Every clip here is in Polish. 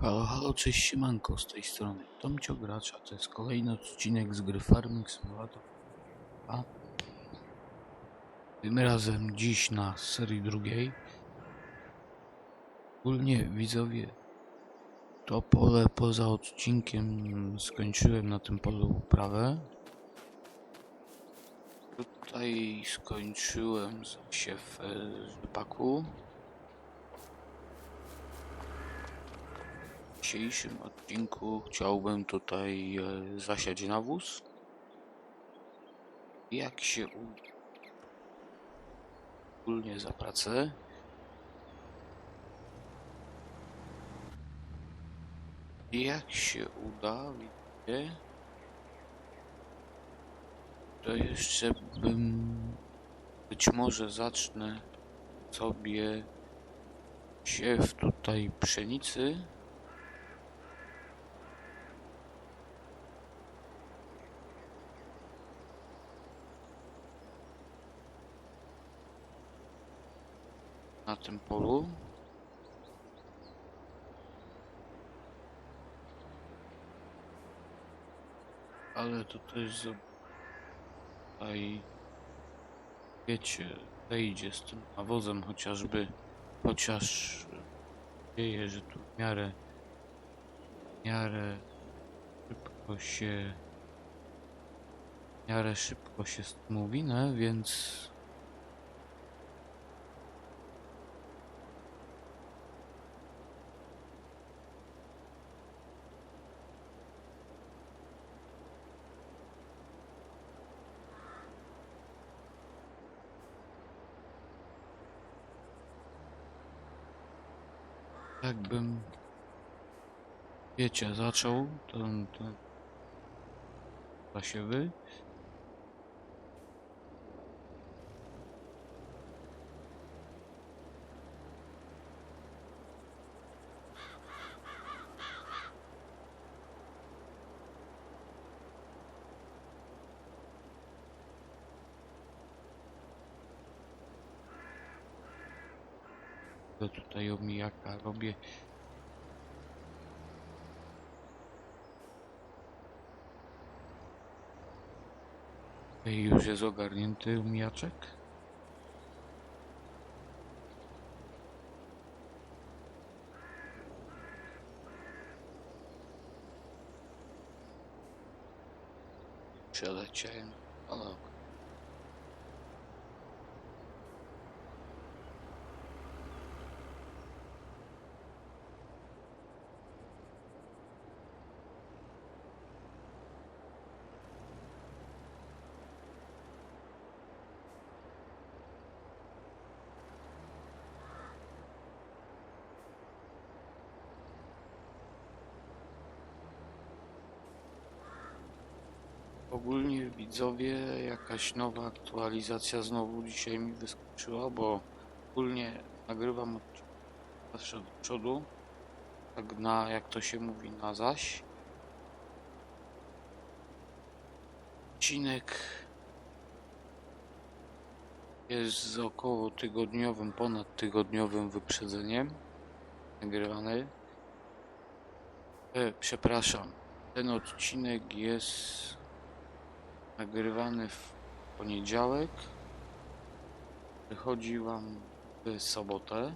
Halo, halo, cześć siemanko, z tej strony Tomcio Gracz, a to jest kolejny odcinek z gry Farming Simulator. A Tym razem dziś na serii drugiej. Ogólnie widzowie To pole poza odcinkiem skończyłem na tym polu uprawę. Tutaj skończyłem zasiew e, rzepaku dzisiejszym odcinku chciałbym tutaj e, zasiać nawóz. Jak się ogólnie za pracę. Jak się uda, to jeszcze bym być może zacznę sobie siew tutaj pszenicy. Tym polu. Ale za- tutaj wiecie, wejdzie z tym nawozem chociażby, chociaż dzieje, że tu w miarę, w miarę szybko się, w miarę szybko się tym uwinę, więc wiecie, zaczął ten, ten zasiewy. Tutaj omijaka robię. Już jest ogarnięty umijaczek. Przeleciałem. Ale Ogólnie widzowie, jakaś nowa aktualizacja znowu dzisiaj mi wyskoczyła, bo ogólnie nagrywam odcinek zawsze do przodu, tak na, jak to się mówi, na zaś. Odcinek jest z około tygodniowym, ponad tygodniowym wyprzedzeniem nagrywany. E, przepraszam, ten odcinek jest nagrywany w poniedziałek. Wychodzi wam w sobotę.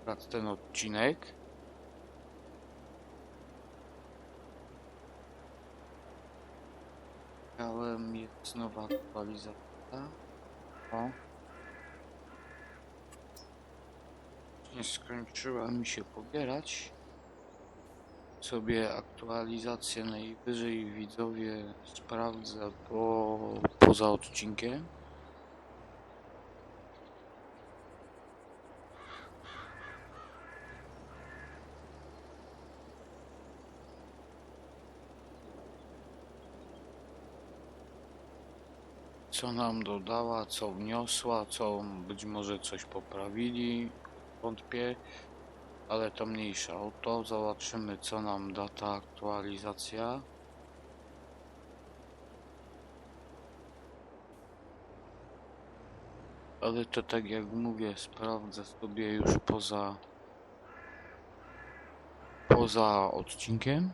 Akurat ten odcinek. Miałem jest nowa aktualizacja. O. Nie skończyła mi się pobierać sobie aktualizację najwyżej widzowie sprawdzę po, poza odcinkiem. Co nam dodała, co wniosła, co być może coś poprawili, wątpię ale to mniejsza o to. Zobaczymy co nam da ta aktualizacja. Ale to tak jak mówię, sprawdzę sobie już poza poza odcinkiem.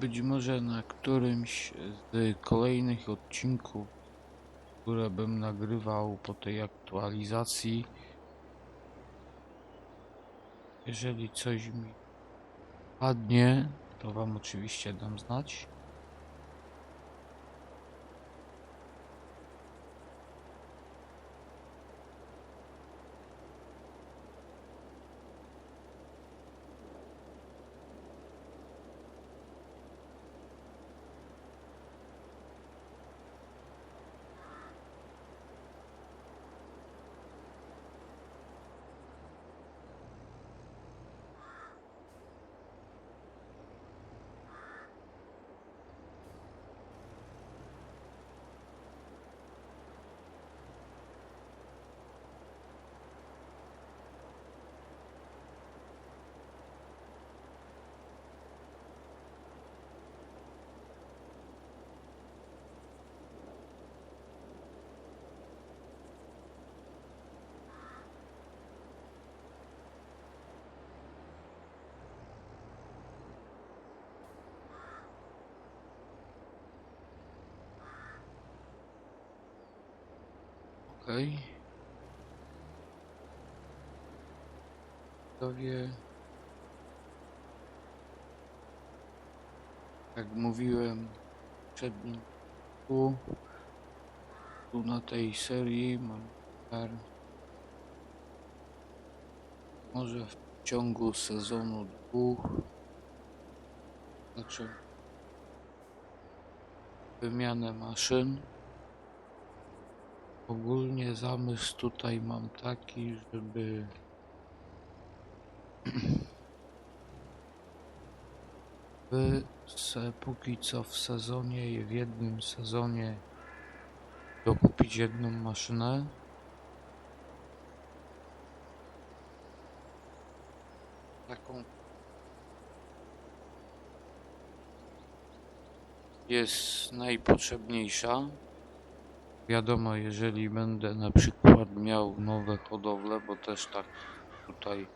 Być może na którymś z kolejnych odcinków, które bym nagrywał po tej aktualizacji, jeżeli coś mi padnie, to Wam oczywiście dam znać. Okej. Widzowie. Jak mówiłem poprzednim tu, tu na tej serii mam par może w ciągu sezonu dwóch znaczy wymianę maszyn. Ogólnie zamysł tutaj mam taki, żeby by se póki co w sezonie w jednym sezonie dokupić jedną maszynę. Taką jest najpotrzebniejsza. Wiadomo, jeżeli będę na przykład miał nowe hodowle, bo też tak tutaj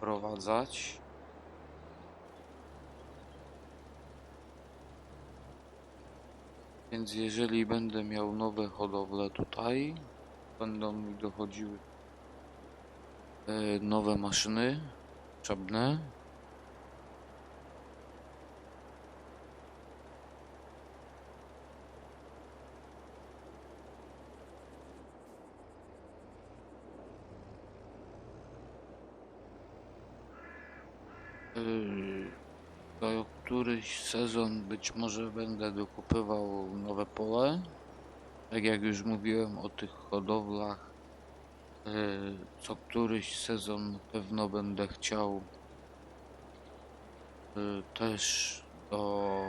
prowadzać. Więc jeżeli będę miał nowe hodowle tutaj, będą mi dochodziły e, nowe maszyny potrzebne. Yy, To któryś sezon być może będę dokupywał nowe pole. Tak jak już mówiłem o tych hodowlach, yy, co któryś sezon pewno będę chciał yy, też do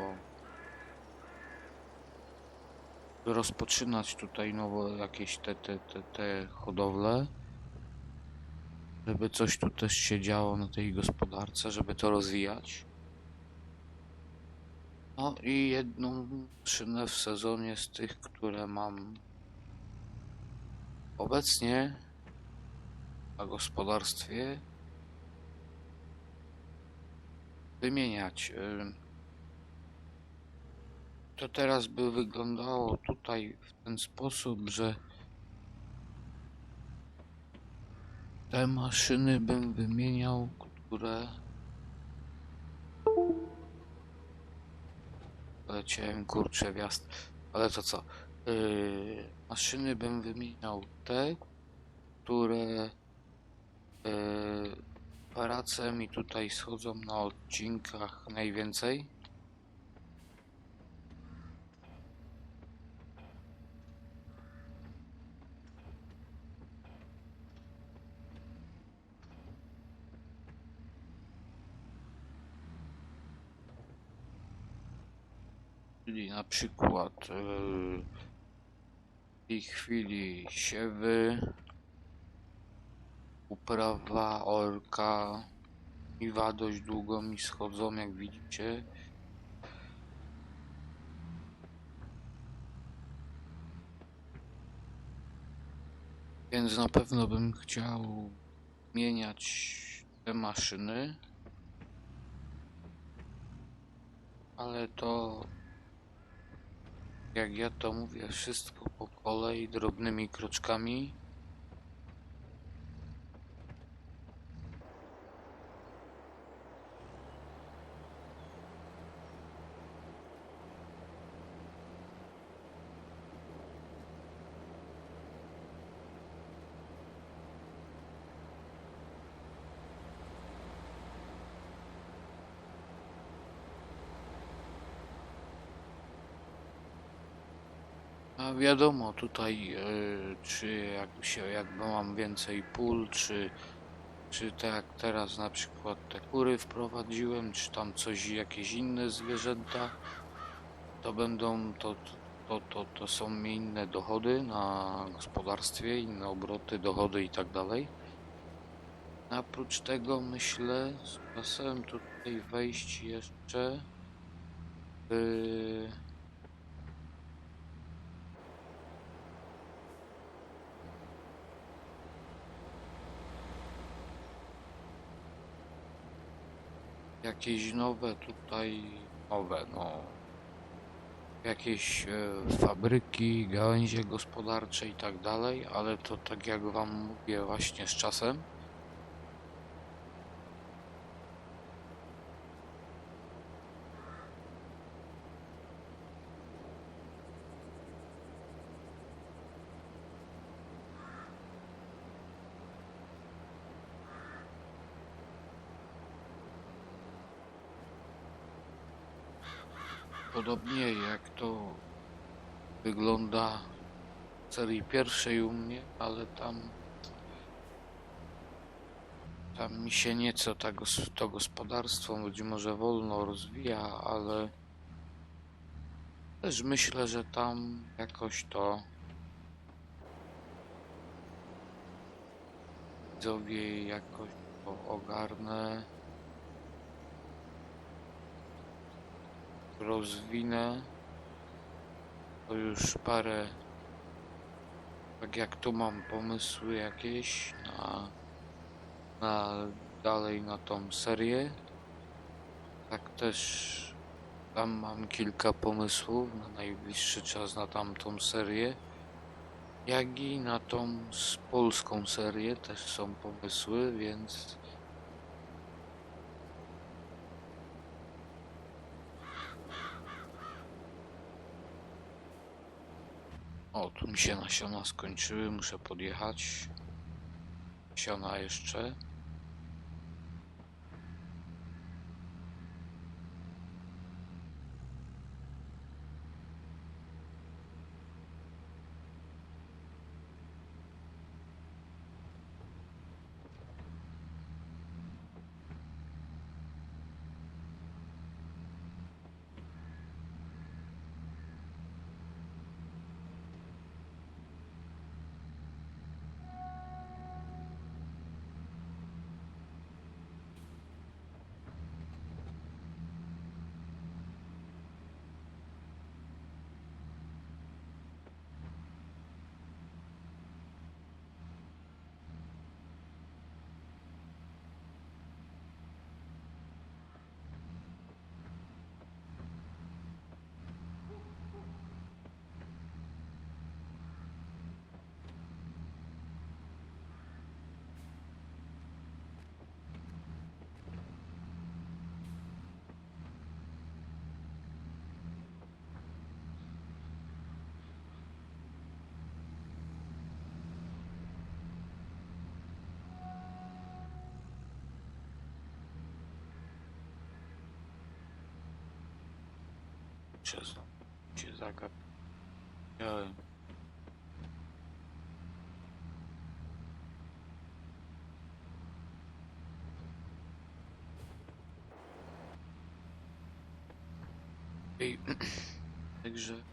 rozpoczynać tutaj nowo jakieś te, te, te, te hodowle żeby coś tu też się działo na tej gospodarce, żeby to rozwijać. No i jedną maszynę w sezonie z tych, które mam obecnie na gospodarstwie wymieniać. Ym, To teraz by wyglądało tutaj w ten sposób, że Te maszyny bym wymieniał, które... Leciałem kurczę wjazd, ale to co? Yy, maszyny bym wymieniał te, które yy, pracę mi tutaj schodzą na odcinkach najwięcej. Na przykład yy, w tej chwili siewy, uprawa orka Iwa dość długo mi schodzą, jak widzicie. Więc na pewno bym chciał zmieniać te maszyny. Ale to, jak ja to mówię, wszystko po kolei, drobnymi kroczkami. Wiadomo, tutaj e, czy jak się, jakby mam więcej pól, czy, czy tak teraz na przykład te kury wprowadziłem, czy tam coś, jakieś inne zwierzęta, to będą, to, to, to, to są mi inne dochody na gospodarstwie, inne obroty, dochody i tak dalej. A Oprócz tego myślę z czasem tutaj wejść jeszcze w jakieś nowe tutaj, nowe, no, jakieś e, fabryki, gałęzie gospodarcze i tak dalej, ale to tak jak wam mówię właśnie z czasem. Podobnie jak to wygląda w serii pierwszej u mnie, ale tam tam mi się nieco ta to gospodarstwo być może wolno rozwija, ale też myślę, że tam jakoś to widzowie jakoś to ogarnę. Rozwinę, to już parę, tak jak tu mam pomysły jakieś na, na dalej na tą serię, tak też tam mam kilka pomysłów na najbliższy czas na tamtą serię, jak i na tą z polską serię też są pomysły, więc O, tu mi się nasiona skończyły, muszę podjechać. Siona jeszcze. Się, z- się zagapiałem. Ej, Także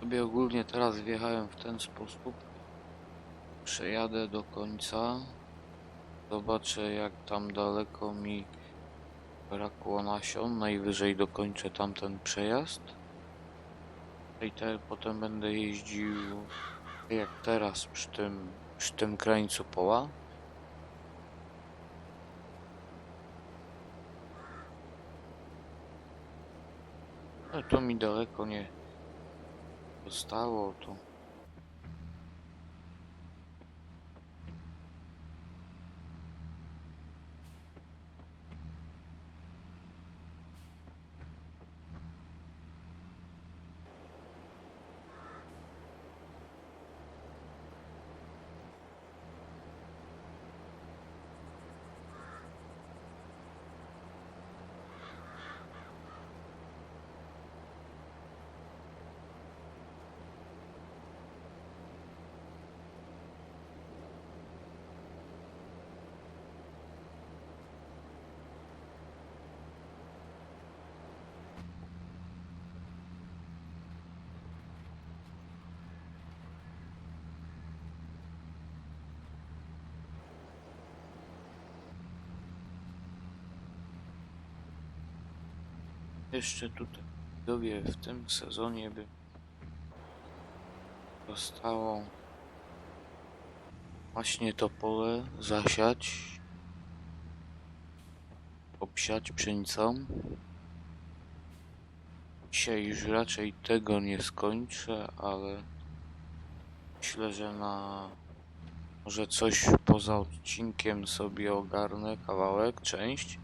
Sobie ogólnie teraz wjechałem w ten sposób. Przejadę do końca. Zobaczę jak tam daleko mi brakło nasion. Najwyżej dokończę tamten przejazd. I te, potem będę jeździł jak teraz przy tym, przy tym krańcu pola. No to mi daleko nie zostało to. Jeszcze tutaj widzowie w tym sezonie by zostało właśnie to pole zasiać, obsiać pszenicą. Dzisiaj już raczej tego nie skończę, ale myślę, że na może coś poza odcinkiem sobie ogarnę kawałek, część.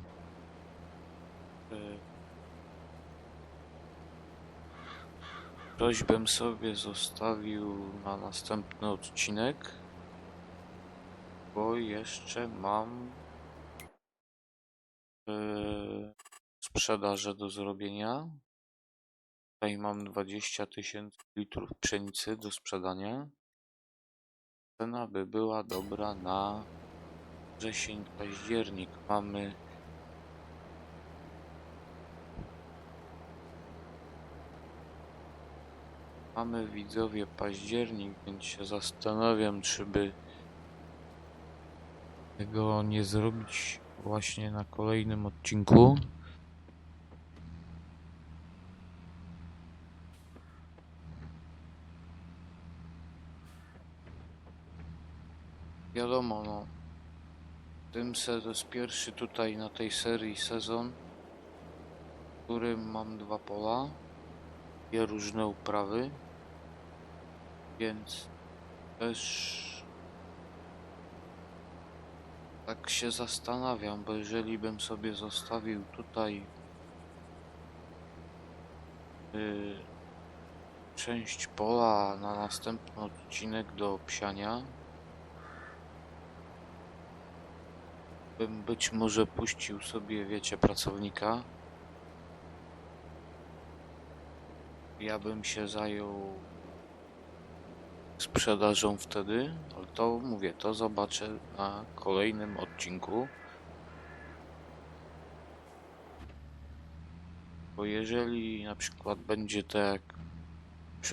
Bym sobie zostawił na następny odcinek, bo jeszcze mam yy, sprzedaże do zrobienia. Tutaj mam 20 tysięcy litrów pszenicy do sprzedania. Cena by była dobra na wrzesień, październik. Mamy Mamy widzowie październik, więc się zastanawiam, czy by tego nie zrobić właśnie na kolejnym odcinku. Wiadomo, no. Tym se to jest pierwszy tutaj na tej serii sezon, w którym mam dwa pola, dwie różne uprawy. Więc też tak się zastanawiam, bo jeżeli bym sobie zostawił tutaj yy, część pola na następny odcinek do psiania, bym być może puścił sobie, wiecie, pracownika. Ja bym się zajął sprzedażą wtedy, ale to mówię, to zobaczę na kolejnym odcinku. Bo jeżeli na przykład będzie tak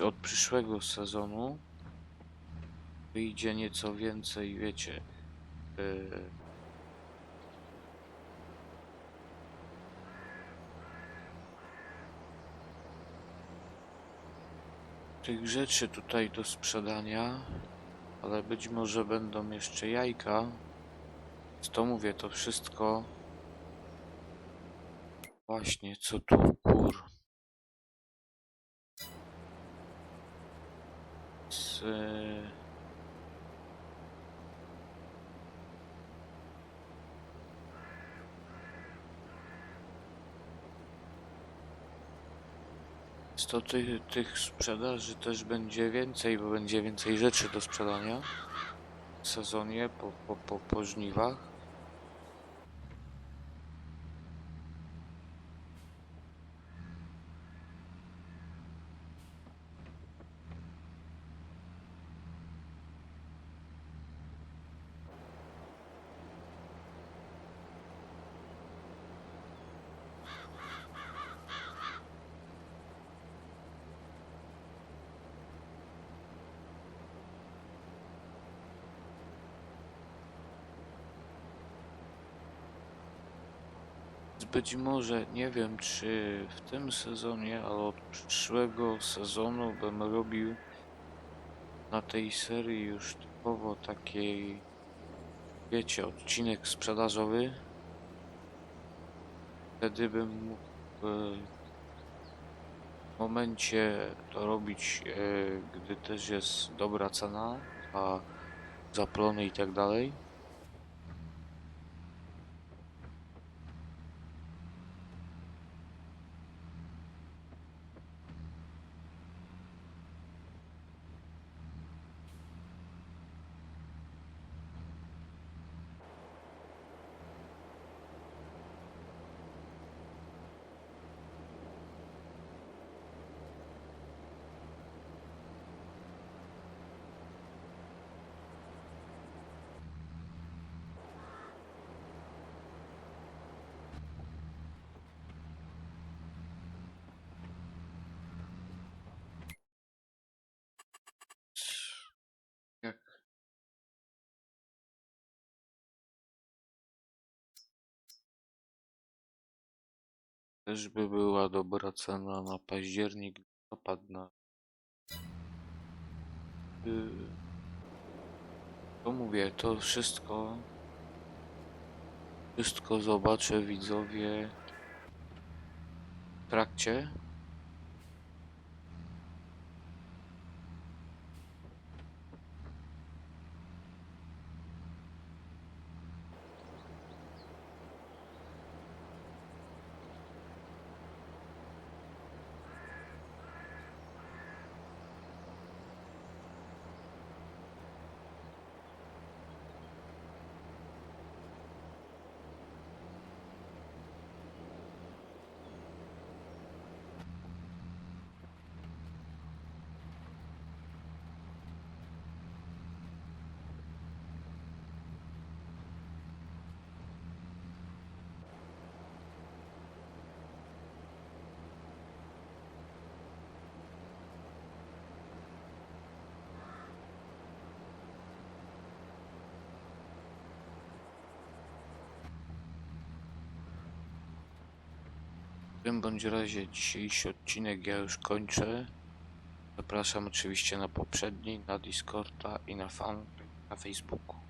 od przyszłego sezonu wyjdzie nieco więcej, wiecie, yy, tych rzeczy tutaj do sprzedania, ale być może będą jeszcze jajka. To mówię, to wszystko. Właśnie, co tu kur. Z, Więc to ty, tych sprzedaży też będzie więcej, bo będzie więcej rzeczy do sprzedania w sezonie po, po, po, po żniwach. Być może, nie wiem czy w tym sezonie, ale od przyszłego sezonu bym robił na tej serii już typowo takiej, wiecie, odcinek sprzedażowy. Wtedy bym mógł e, w momencie to robić, e, gdy też jest dobra cena, a zaplony i tak dalej. Też by była dobra cena na październik, listopad na Yy, to mówię, to wszystko wszystko zobaczę widzowie w trakcie. W tym bądź razie dzisiejszy odcinek ja już kończę. Zapraszam oczywiście na poprzedni, na Discorda i na fan na Facebooku.